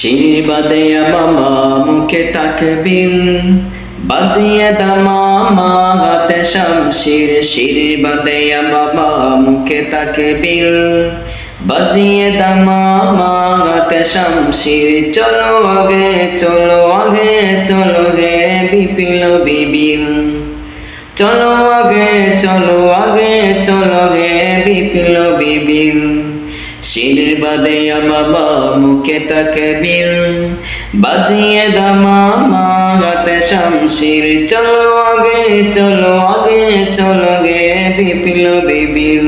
শিরবাদে মামা মুখে তাকবীর, বাজিয়ে দামামা হাতে শামশির শিরবাদে মামা মুখে তাকবীর, বাজিয়ে দামামা হাতে শামশির, চলো আগে চলো আগে, চলো গে বিপিল বিবির। চলো আগে চলো আগে, চলো গে শির বাদে বাবা মুখে তাকে বীর বাজিয়ে দামা মা হাতে শামশির। চলো আগে চলো আগে, চলো গে বিপিল বিবির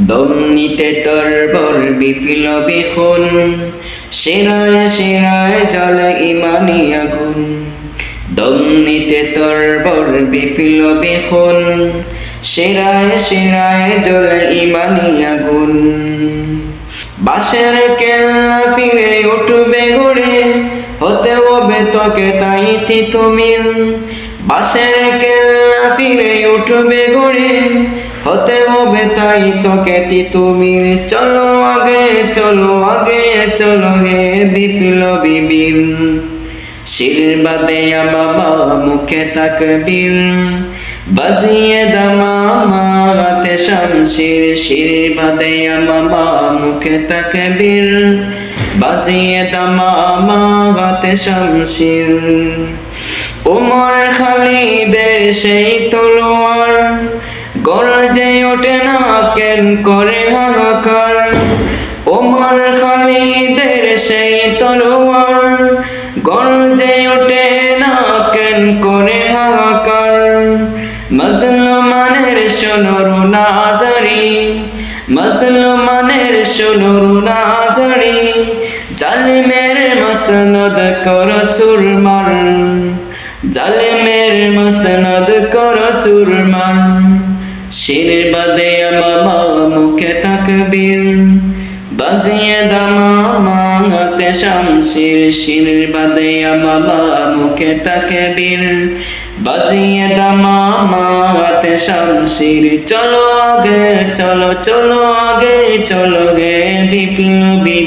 দম নিতে তরবর বিপিল বিখুন শিরায় শিরায় জলে ইমানি আগুন। দম নিতে তরবর বিপিল বিখুন শিরায় শিরায় জলে ইমানি আগুন। বাসের কেল্লা ফিরে উঠবে ঘুরে, হতে হবে তোকে তাইতি তুমি বাসের কেল্লা ফিরে উঠবে ঘুরে, হতে হবে তাই তোকে তুমি চলো আগে চলো আগে, চলো হে বিবির শিরবাদে বাবা মুখে তাকবীর। বাজিয়ে দামা হাতে শামশির শিরবাদে বাবা মুখে তাকবীর। বাজিয়ে দামা হাতে শামশির। উমর খালিদের সেই তলোয়ার, গরজে ওঠে না কেন করে হাহাকার। ওমর খালিদের সেই তলোয়ার গরজে ওঠে না কেন করে হাহাকার মুসলমানের সোনর নাজারি, মুসলমানের সোনর নাজারি, জালিমের মসনদ কর চুরমার জালিমের মসনদ কর চুরমার শির বাদে মামা মুখে তাকবীর বাজিয়ে দামাতে শামশির শির বাদে বাবা মুখে তাকে বীর। বাজিয়ে দামাতে শামশির চলো আগে, চলো চলো আগে, চলো গে বিপ্লবী